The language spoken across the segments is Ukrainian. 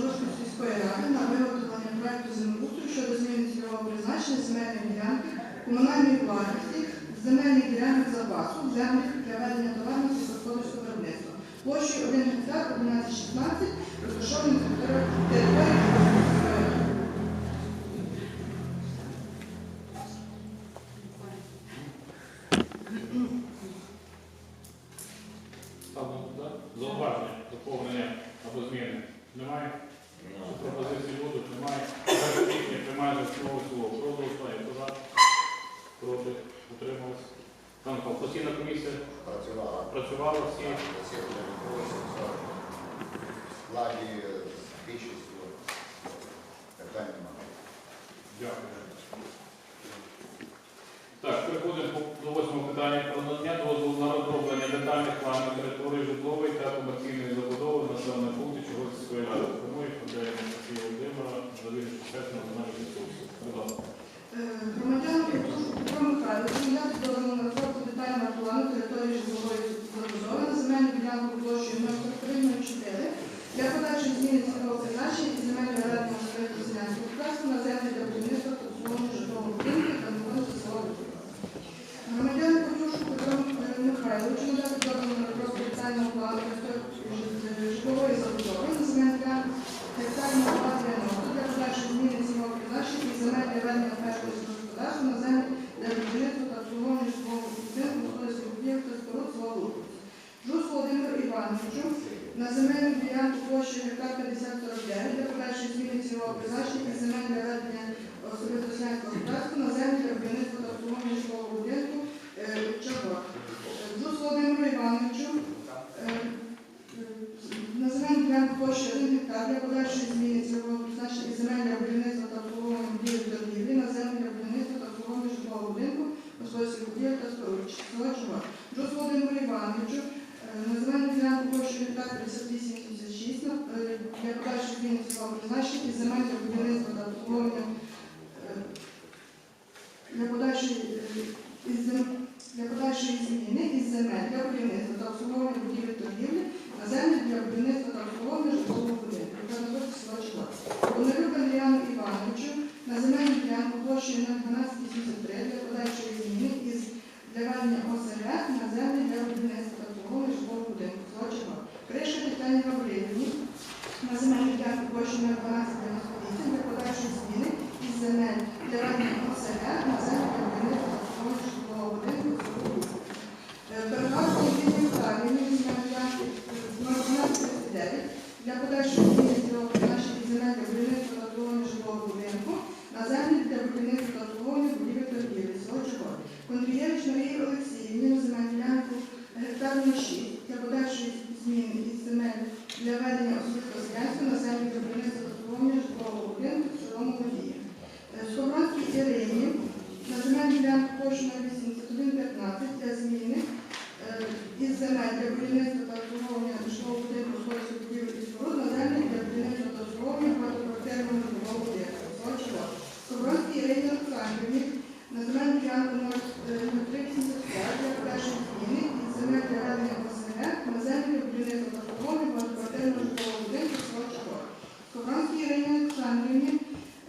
Чорнобильської сільської ради на виготовлення проєкту землеустрою щодо зміни цільового призначення земельної ділянки комунальної власності земельних ділянок запасу землі для ведення товарного сільськогосподарського виробництва. Площею 1 гектар 1116 розташований на території території Чорнобильської ради. Ставимо туди. Зауваження, доповнення або зміни. Немає? Пропозиції будуть? Немає. Рішення приймає за основу слово. Про голосування. Хто за? Проти? Утрималось? Там постійна комісія Працювала. працювала всі. Владі з більшістю питань немає. Дякую. Так, переходимо до восьмого питання про надання дозволу на розроблення детальних планів території житлової та комерційної забудови населених пунктів Чорнобильської ради. Тому їх подає Анастасія Володимира, шеф національних ресурсів. Будь ласка. Громадяни, Громадянам Петро надати дозвіл на розробку детального плану території житлової забудови на земельну ділянку площею 0304 для подальшої зміни цільового призначення і земельного радного середнього селянського вказку на землі для будівництва та обслуговування житлового будинку та виконувати село. Громадяни Петрушу Петру Михайловичу надати дозвіл на розробку детального плану території жит- житлової забудови на земельну ділянку гектарного 290 для подальшої зміни цільового призначення і земель для ведення фермерського господарства на землі для будівництва та обслуговування житлового будинку, господарських будівель та споруд село Луковиці. Жус Володимиру Івановичу на земельну ділянку площею гектар 5049 для подальшої зміни цільового призначення земель для ведення особисто селянського господарства на землі для будівництва та обслуговування житлового будинку е, Чабок. Жус Володимиру Івановичу е, на земельну ділянку площі 1 гектар для подальшої зміни цільового призначення земель для будівництва та обслуговування будівель та торгівлі на землі для будівництва та обслуговування житлового будинку, господарських будівель та. Села Чувак. Джус Володимиру Івановичу е, на земельну ділянку площі гектар 5876 на- е, для подальшої зміни цільового призначення земель для будівництва та обслуговування е, для подальшої е, для подальшої зміни із земель для будівництва та обслуговування будівель торгівлі на землі для будівництва та обслуговування житлового будинку, яка знаходиться в село Чувак. Бондарюк Андріану Івановичу на земельну ділянку площею на 1283 для подальшої зміни із для ведення ОСГ на землі для будівництва та обслуговування житлового будинку, село Чувак. Криша Тетяні Гаврилівні на земельну ділянку площею на 1298 для подальшої зміни із земель для ведення ОСГ землі для будівництва та обслуговування житлового будинку, село Луковиці. Перегадку Євгенії Віталіївні на ділянку 1239 для подальшої зміни цього призначення і земель для будівництва та обслуговування житлового будинку на землі для будівництва та обслуговування будівель торгівлі, село Чого. Кондрієвич Марії Олексіївні на земельну ділянку гектар на 6 для подальшої зміни із земель для ведення особистого селянства на землі для будівництва та обслуговування житлового будинку в село Молодіє. Скобранській Ірині на земельну ділянку площу на 8115 для зміни е, із земель для будівництва та обслуговування житлового будинку господарських будівель і споруд на землі для будівництва та обслуговування багатоквартирного житлового будинку. Сочова. Скобранській Ірині Олександрівні на земельну ділянку номер, е, номер 385 для подальшої зміни із земель для ведення ОСГ на землі для будівництва та обслуговування багатоквартирного житлового будинку Сочова. Скобранській Ірині Олександрівні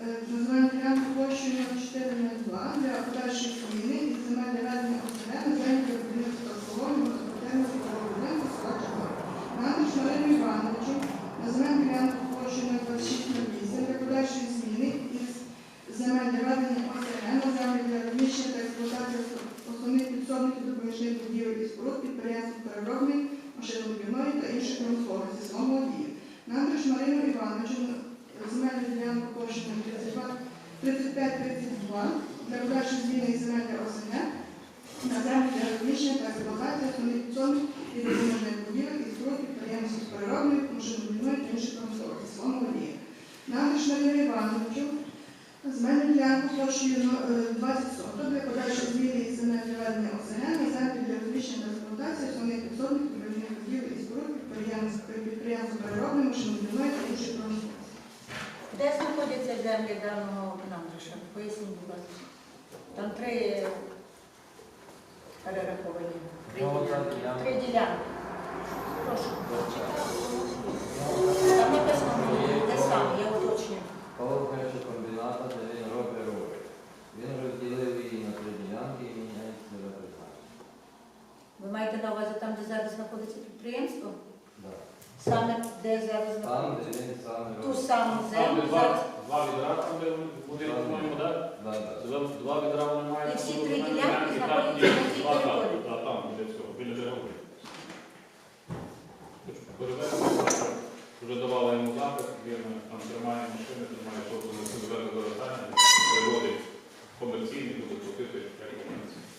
е, на земельну ділянку площею 0402 для подальшої зміни із земель для ведення ОСГ на землі для будівництва та обслуговування багатоквартирного житлового будинку села Чого. Надрич Марину Івановичу на земельну ділянку площею 2608 для подальшої зміни із земель для ведення ОСГ на землі для розміщення та експлуатації основних підсобників допоміжних будівель і споруд підприємств переробної, інших промисловості село Молодіїв. Надрич Марину Івановичу земельну ділянку площею 35-32 для подальшої зміни із земель для ОСГ на землі для розміщення та експлуатації підсобних і допоміжних будівель і споруд підприємств з переробної, машинобудівної та інших промисловості село Молодіїв. Надрич Марину Івановичу Земельну ділянку площею ну, е, 20 соток для подальшої зміни із земель ведення ОСГ на землі для розміщення та експлуатації основних підсобних підприємство переробне машинобудівної та іншої промисловості. Де знаходяться землі даного напряжка? Поясніть, будь ласка. Там три перераховані. Три ділянки. Прошу, читайте. Там написано, де саме, я уточнюю. Павло комбіната, де він робить роботи. Він розділив її на три ділянки і міняється призначення. Ви маєте на увазі там, де зараз знаходиться підприємство? Саме де зараз? Там, де він сам Ту саму землю. зараз- два, відра, там де буде відповідно, так? Да, да. Тобто два- відра вони мають. І всі три ділянки знаходяться на цій Там, там, території. там, там, біля цього, біля дороги. Перевезли, вже давали йому запит, ми е, там тримає машини, тримає тобто на себе зараз заростання, переводить комерційний, буде платити як комерційний.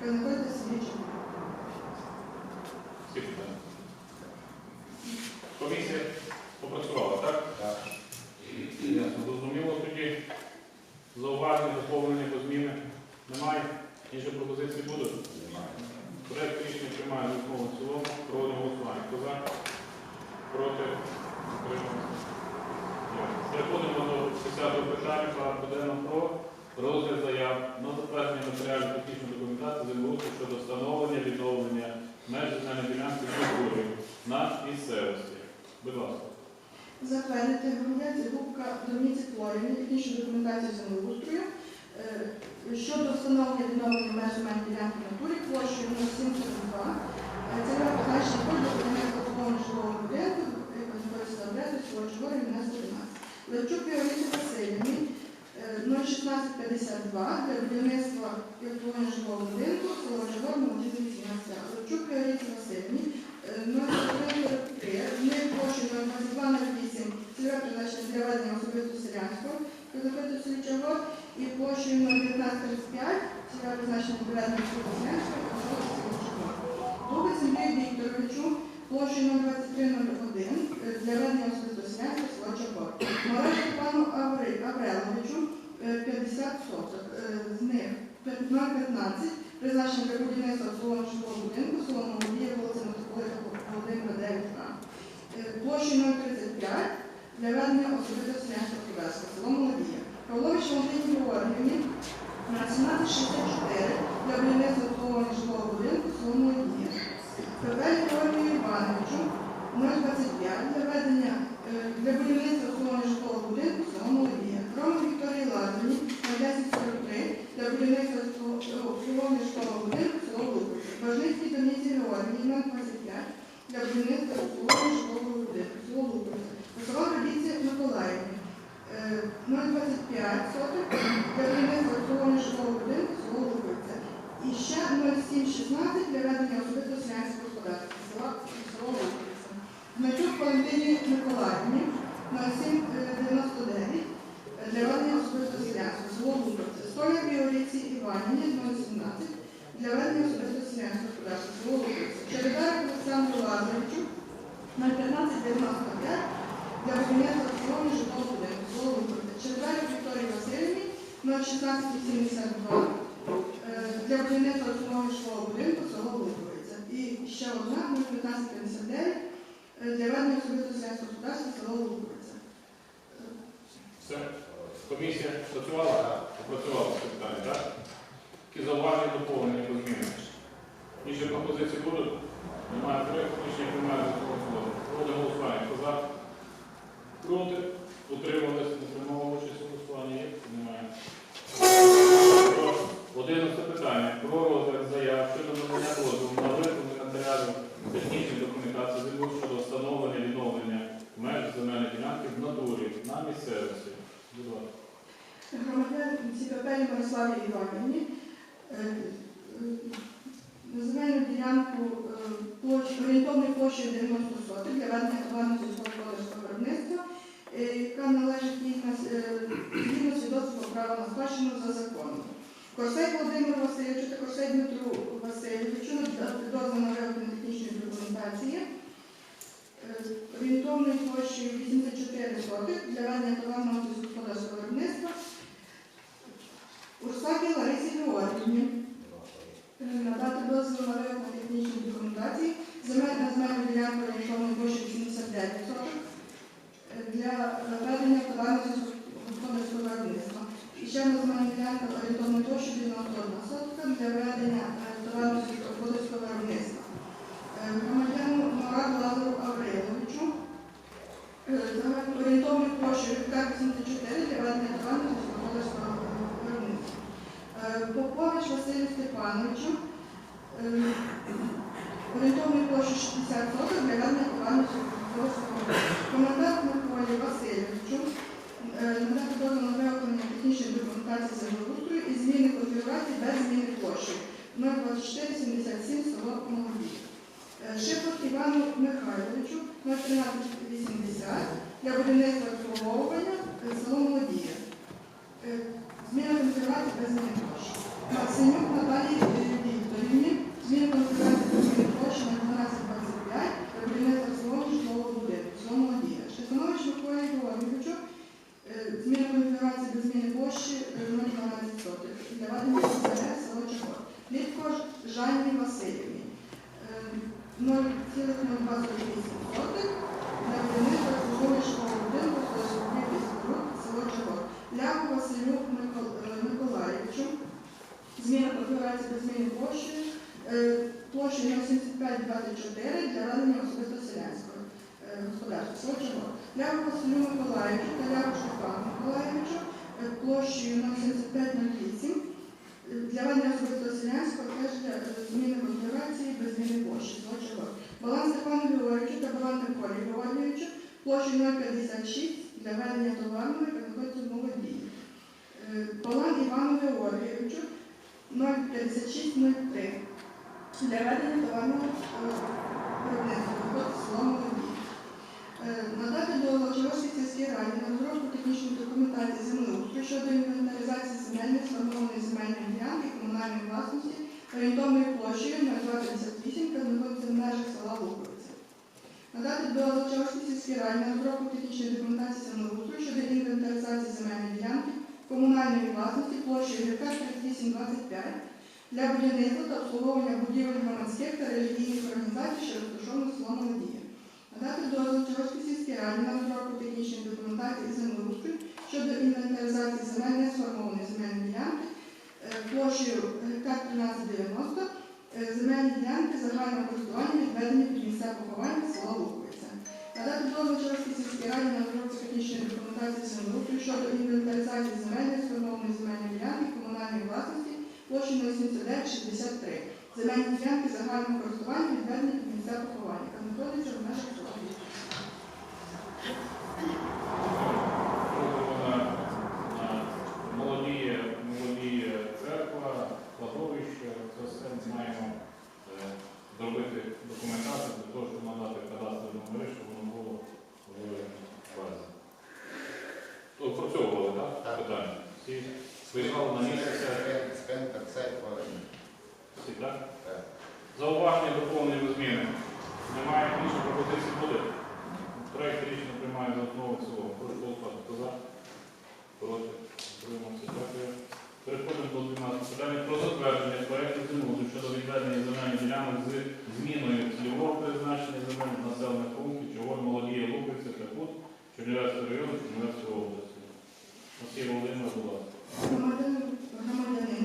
яка знаходиться в собі площею 01935, сіля призначення популярної Кузьменська, по вулиці Андрій Вікторовичу, площею 02301 для ведення особисто селянського села Чапор. Мережа пану Авреловичу е, 50 соток, е, з них 015 призначення для будівництва обслуговування житлового будинку, солоного дія, вулиця Метрополита Володимира 9А. Е, площею 035 для ведення особисто селянського кіберського, село Молодія. Павлович органі на 1764 для будівництва обслуговування житлового будинку в Соломої дні. Певель Георгію Івановичу, 025 для ведення е, для будівництва обслуговування житлового будинку Соломої дні. Рома Вікторії на 1043 для будівництва обслуговування е, житлового будинку Соломої Луку. Важницькій Донісі Георгії, 025 для будівництва обслуговування житлового будинку Соломої Луку. Посова Радіція Миколаївна. 0,25 соток для будівництва обслуговування житлового будинку свого Лубиця. І ще 0,716 для ведення особисто селянського господарства села село Лубиця. Валентині Миколаївні 0,799 1672 е, для будівництва основного школу будинку село Луковиця. І ще одна ну, 15,59, е, для ведення особисто селянського господарства село Луковиця. Все. Комісія працювала? Так. Опрацювала Попрацювала секретарі, так? Які зауваження доповнення по зміни? Інші пропозиції будуть? Немає проєкту, рішення приймає закону. Проводимо голосування. Хто за? Проти? Утримувалися? Не приймали участь у голосуванні? Немає. Одинадцяте питання. Про розгляд заяв щодо надання дозволу на виготовлення матеріалів технічної документації землі щодо встановлення відновлення меж земельної ділянки в натурі на місцевості. Будь ласка. Громадян ЦКП Мирославі Іванівні е, е, на земельну ділянку е, площ- орієнтовною площею 90 соток для ведення товарного сільськогосподарського виробництва, е, яка належить їй на с- е, згідно свідоцтва права на спадщину за законом. Корсей Володимиру Васильовичу та Корсей Дмитру Васильовичу надати дозвіл на виготовлення технічної документації? Орієнтовної площі площею 84 соток для ведення товарного господарського виробництва. Урсакі Ларисі Георгіївні. Е, надати дозвіл на виготовлення технічної документації земельна земельна ділянка орієнтовної площі 89 соток е, для ведення товарного сільськогосподарського виробництва. І ще одна земельна ділянка орієнтовної площі 91 для ведення е, товарного сільськогосподарського виробництва. Е, Громадянину Мораду Лазару Авриловичу е, орієнтовною площею гектар 84 для ведення товарного сільськогосподарського виробництва. Е, Попович Василю Степановичу орієнтовною площею 60 соток для ведення товарного сільськогосподарського виробництва. Командант Миколі Васильовичу надати дозвіл на виготовлення технічної документації землеустрою і зміни конфігурації без зміни площі 02477 село Молодій. Е, Івану Михайловичу 01380 для будівництва обслуговування е, село Молодія. Е, Зміна конфігурації без зміни площі. Максимюк Наталії Вікторівні. Зміна конфігурації без зміни площі на 1225 для будівництва обслуговування житлового будинку. Село Молодія. Штефанович Миколі Георгійовичу. е, Зміна конфігурації без зміни площі е, 012 сотих. Для ведення СРС село Чехор. Літко Жанні Васильівні. Е, 0,028 сотих для будівництва житлового будинку споруд село Чехор. Ляку Василю е, Миколаївичу. Зміна конфігурації без зміни площі. е, Площею 07524 для ведення особисто селянського е, господарства село Чехор. Ляку Василю Миколаївичу та Ляку Штефану Миколаївичу е, площею 07508 е, особисто селянського теж зміни конфігурації без зміни площі Чехор. Баланс Степану Георгійовичу та Балан Миколі Георгійовичу площею 056 для ведення товарної та знаходиться в молодій. Е, Івану Георгійовичу 05603 для ведення товарного е, виробництва знаходиться село Молодій. Е, Надати до Лочовській сільській раді на розробку технічної документації землеустрою щодо інвентаризації земельних сформованої земельної ділянки комунальної власності орієнтовною площею 0258, яка знаходиться в межах села Луковиця. Надати до Лочовській сільській раді на розробку технічної документації землеустрою щодо інвентаризації земельної ділянки комунальної власності площею гектар 3825 для будівництва та обслуговування будівель громадських та релігійних організацій, що розташовано в село Молодія. Надати дозвіл Чорській сільській раді на розробку технічної документації землеустрою щодо інвентаризації земельної сформованої земельної ділянки е, площею гектар 1390, е, земельні ділянки загального користування відведені під місця поховання села Луковиця. Надати дозвіл Чорській сільській раді на розробку технічної документації землеустрою щодо інвентаризації земельної сформованої земельної ділянки комунальної власності площею 8963. Земельні ділянки загального користування відведені під місця поховання, яка знаходиться в межах молодіє, молодіє церква, кладовище, це все ми маємо е, зробити документацію для того, щоб надати кадастрові номери, щоб воно було в базі. Опрацьовували, так? Так. Питання. Всі виїжджали на місце, церква. всі, так? так. Зауваження доповнення зміни. Немає більше пропозицій буде. Протокол за, проти, утримався. Дякую. Переходимо до 12 питання про затвердження проєкту зимову щодо відведення земельних ділянок з зміною цільового призначення земель населених пунктів, чого Молодія, Луковиця, Трикут, Чернівецького району, Чернівецької області. Олексій Володимир, будь ласка. Громадянин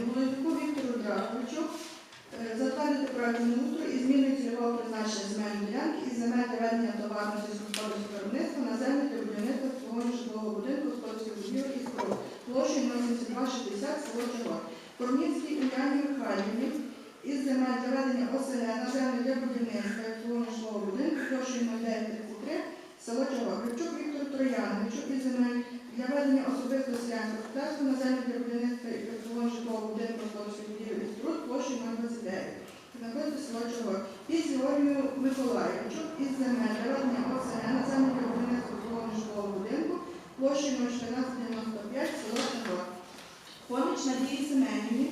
Володимир Віктор е, затвердити проєкт землеустрою і зміною цільового призначення земельної ділянки і земель доведення товарно сільськогосподарського виробництва Володимирович. площею 07260 село Чого. Корніцькій Уляні Михайлівні із земель для ведення ОСГ на землю для будівництва житлового будинку площею 0933 село Чого. Грибчук Віктор Трояновичу із земель для ведення особистого селянського господарства на землю для будівництва і обслуговування житлового будинку господарських будівель і споруд площею 029. Знаходиться село Чого. Із Георгію Миколаївичу із земель для ведення ОСГ на землю для будівництва і обслуговування житлового площею 01495 село Чого. Поміч Надії Семенівні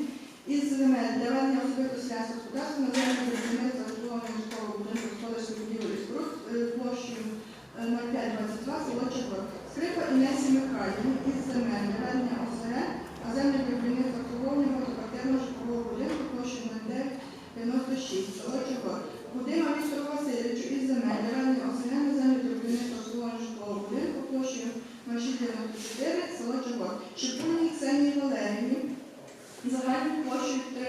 із земель для ведення особисто селянського господарства на землю для будівництва і обслуговування житлового будинку господарських будівель і е, площею е, 0522 село Чого. Скрипа Інесі Михайлівні із земель для ведення ОСГ на землю для будівництва і обслуговування багатоквартирного житлового будинку площею 0996 село Чого. Гудима Віктору Васильовичу із земель для ведення ОСГ на землю для будівництва і обслуговування житлового будинку площею 0694 село Чого. Шипульній Ксенії Валеріївні загальною площею 3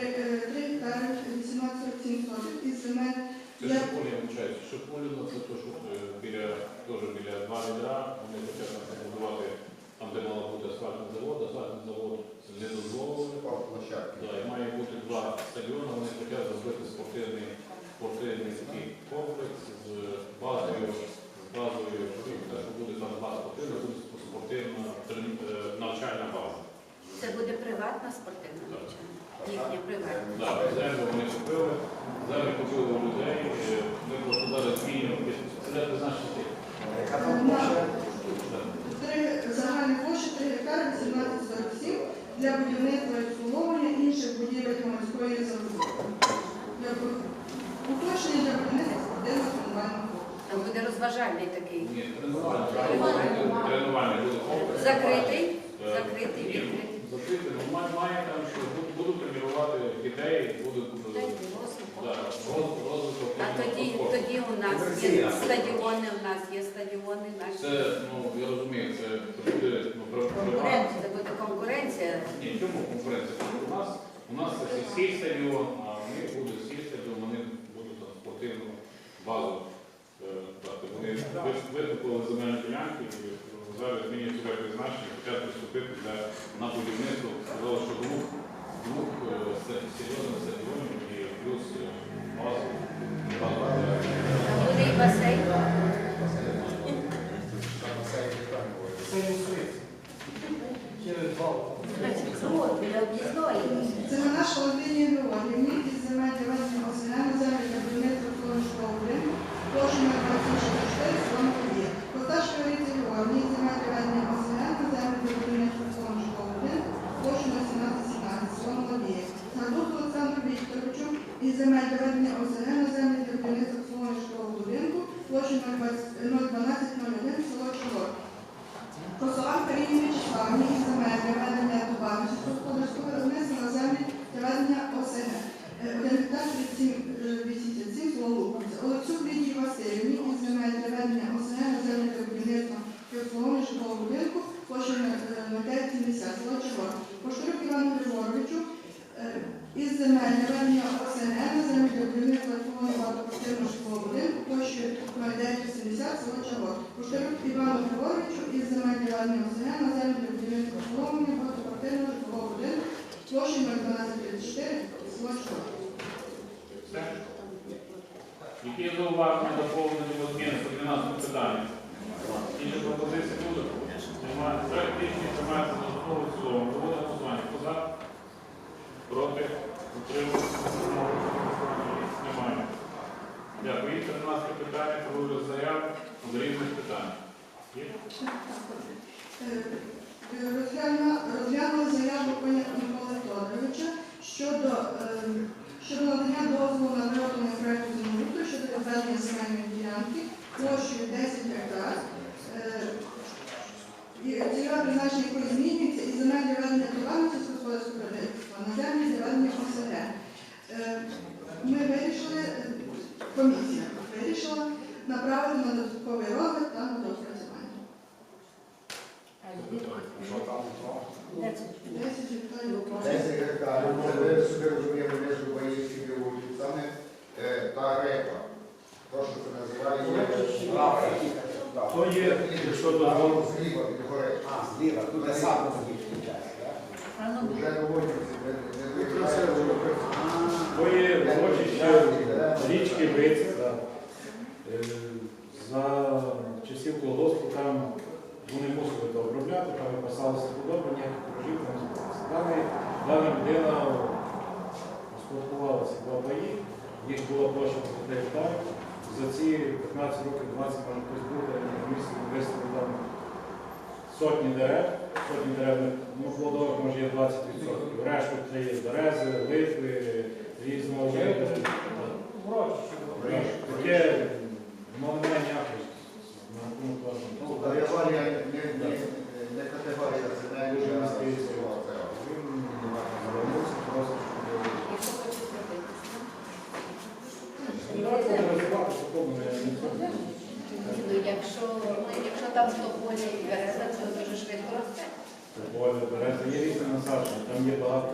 гектари 1847 соток із земель Це Я- Шиполі, я вибачаюсь, Шиполіно це то, що е, біля, теж біля два відра, вони хочуть нас побудувати там, де мала бути асфальтний завод, асфальтний завод це не дозволили. Спортплощадки. Да, і має бути два стадіони, вони хочуть зробити спортивний, спортивний такий комплекс з базою, з базою, те, що буде там два спортивна, буде спортивна трен- е, навчальна база. Це буде приватна спортивна навчання. Їхня приватна. Да, землю вони купили, землю купили у людей, е, ми просто зараз змінюємо, це де призначити. Яка там площа? Три загальні площі 3 гектари 1847 для будівництва і обслуговування інших будівель морської забудови. Для Уточнення для будівництва спортивного тренувального. Там буде розважальний такий. Ні, тренувальний, тренувальний буде комплекс. Закритий, Е, закритий, відкритий. Закритий, ну має, має там, що буду, будуть тренувати дітей, й е, да, розвиток. А тоді, тоді у нас є стадіони, у нас є стадіони наші. Це, ну, я розумію, це буде, ну. Конкуренція, це буде конкуренція. Ні, чому конкуренція? У нас, у нас це сільський стадіон, а ми них буде сільський стадіон, вони будуть там спортивну базу. е, дати. Вони ви- викупили земельні ділянки і зараз змінюють своє призначення, хочуть приступити для, на будівництво. Сказали, що двох, двох е, ста- серйозних стадіонів і плюс е, базу. базу для- Там буде і басейн. Це не усується. Через два. От, біля об'їзної. Це на наш Володині Георгіївні із земель для ведення ОСГ на землі для будівництва сонячного будинку площею 24 село Новодія. Косташка Віці Георгії із земель для ведення ОСГ на землі для будівництва сонячного будинку площею 1717 село Новодія. Градус Олександру Вікторовичу із земель для ведення ОСГ на землі для будівництва сонячного будинку площею 01201 село Чолок. Косован Каріні Вячеславні із земель для ведення добавки сільськогосподарського виробництва на землі для ведення ОСГ. Е, 1 гектар 37 село Луковиця. Олексюк Лідії Васильівні із земель для ведення ОСГ на землі для будівництва і обслуговування житлового будинку площею на 970 село Чого. Поштарюк Івану Григоровичу е, із земель для ведення на землі для будівництва обслуговування багатоквартирного житлового будинку площею 0980 село Чого. Поштарюк Івану Григоровичу із земель ведення ОСГ на землі для будівництва обслуговування багатоквартирного житлового будинку площею 01234 село Чого. Які зауваження доповнені до зміни по 12 питання? Інші пропозиції будуть? Немає. Проект рішення приймається за основу і в цілому. Проводимо голосування. Хто за? Проти? Утримується? Немає. Дякую. І 13 питання про розгляд заяв з різних питань. Розглянула заяву пані Миколи Тодоровича щодо, е, щодо надання дозволу на виготовлення проекту землеустрою щодо відведення земельної ділянки площею 10 гектар. Е, Цільове призначення якої змінюється і земель для ведення товарного сільськогосподарського виробництва на землі для ведення ОСГ. Е, Ми вирішили, е, комісія вирішила направити на додатковий розгляд та на доопрацювання. Що там? що? 10 гектарів. 10 гектарів. Це ви собі розуміли між Боївськими вулицями та репа. То, що є, дозволити. зліва від. А, зліва, річки Виць. Е, За часів колгоспу там вони мусили це обробляти, там випасалися худоби, ніяких ворожів не збулося. Дана, людина успадкувала ці два паї, їх була площа по 5 гектарів. За ці 15 років, 20, може хтось буде, в місті там сотні дерев, сотні дерев, ну, плодових може є 20%. Решту це є берези, липи, різного виду. Таке, воно не має ніякої на рахунок Ну, вашого. Категорія не, не, не категорія земель, Дуже а міський всього цього. Він звернувся просто, щоб Якщо хочеш зробити. Ніякого розвивати такому не не Ну, якщо, ну, якщо там тополя і береза, то дуже швидко росте. Поле, берези, є різні насадження, там є багато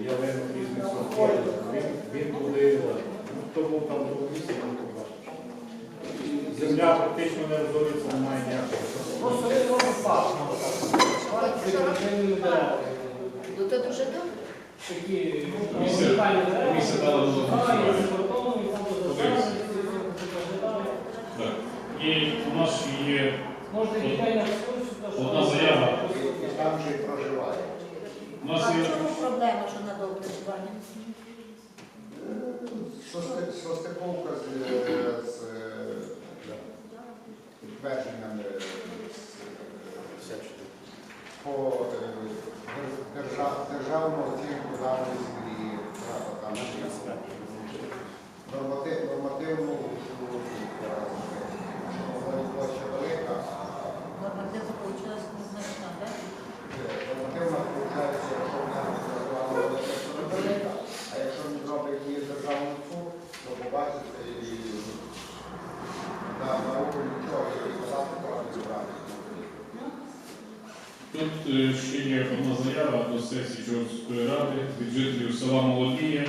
ялинок різних сортів. Він, він туди, ну, хто був там в місці, він побачив. Земля практично не розводиться, немає ніякого. Просто не можна пасти. Що робити? Ну, то дуже добре. Такі Місце- унікальні дерева. місце дали дозвіл. А, і закордонні, і фонду Подивись. держави. Так. І у нас ще є Можете дітей на екскурсію, що- одна заява. Там же і проживає. У а нас в є чому проблема, що на доопрацювання? Сости- Состиковка з, з Тут е, ще є одна заява до сесії Чорської ради від жителів села Молодіє.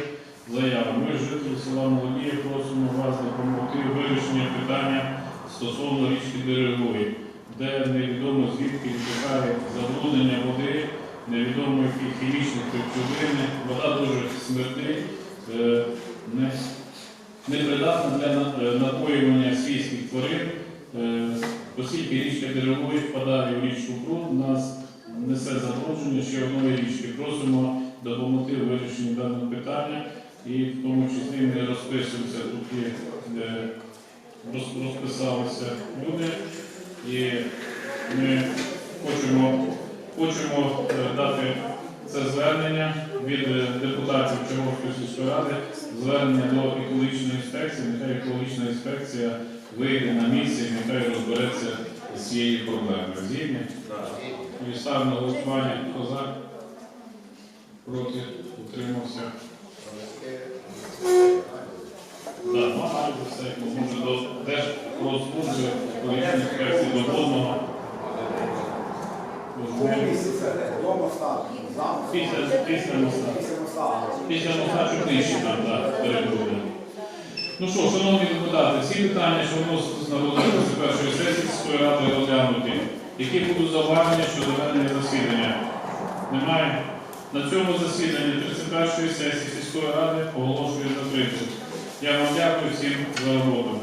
Заява. Ми, жителі села Молодіє, просимо вас допомогти у вирішенні питання стосовно річки Деревої, де невідомо звідки витікає забруднення води, невідомо які хімічні речовини. Вода дуже смертить, е, не, непридатна для е, напоювання свійських тварин. Оскільки річка Деревої впадає в річку Пруд, нас несе забруднення ще одної річки. Просимо допомогти у вирішенні даного питання і в тому числі ми розписуємося, тут є, розписалися люди і ми хочемо, хочемо е, дати це звернення від е, депутатів Чорновської сільської ради, звернення до екологічної інспекції, нехай екологічна інспекція вийде на місце і нехай розбереться з цією проблемою. Згідні? Ставимо на голосування. Хто за? Проти? Утримався? Так, майже все. Може до Держпродслужби, екологічної інспекції до водного. Дома стати, Після, після моста. після моста. Там, так, перебуде. Ну що, шановні депутати, всі питання, що вносились на розгляд першої сесії сільської ради розглянуті. Які будуть зауваження щодо ведення засідання? Немає. На цьому засіданні 31-ї сесії сільської ради оголошую закритим. Я вам дякую всім за роботу.